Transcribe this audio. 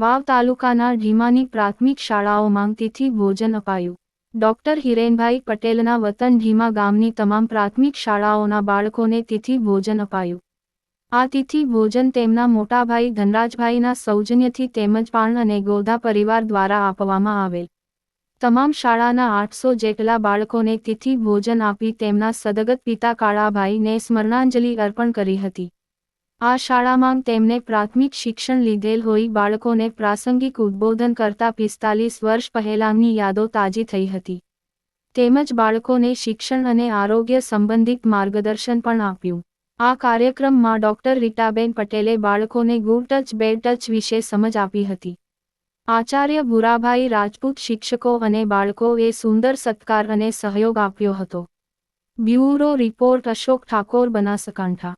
વાવ તાલુકાના ઢીમાની પ્રાથમિક શાળાઓમાં તિથિ ભોજન અપાયું. ડોક્ટર હિરેનભાઈ પટેલના વતન ઢીમા ગામની તમામ પ્રાથમિક શાળાઓના બાળકોને તિથિ ભોજન અપાયું. આ તિથિ ભોજન તેમના મોટાભાઈ ધનરાજભાઈના સૌજન્યથી તેમજ પાણ અને ગોધા પરિવાર દ્વારા આપવામાં આવેલ. તમામ શાળાના આઠસો જેટલા બાળકોને તિથિ ભોજન આપી તેમના સદગત પિતા કાળાભાઈને સ્મરણાંજલિ અર્પણ કરી હતી. આ શાળામાં તેમને પ્રાથમિક શિક્ષણ લીધેલ હોઈ બાળકોને પ્રાસંગિક ઉદ્બોધન કરતા પિસ્તાલીસ વર્ષ પહેલાંની યાદો તાજી થઈ હતી. તેમજ બાળકોને શિક્ષણ અને આરોગ્ય સંબંધિત માર્ગદર્શન પણ આપ્યું. આ કાર્યક્રમમાં ડોક્ટર રીટાબેન પટેલે બાળકોને ગુડ ટચ, બેડ ટચ વિશે સમજ આપી હતી. આચાર્ય ભુરાભાઈ રાજપૂત શિક્ષકો અને બાળકોએ સુંદર સત્કાર અને સહયોગ આપ્યો હતો. Bureau report Ashok Thakor Banaskantha.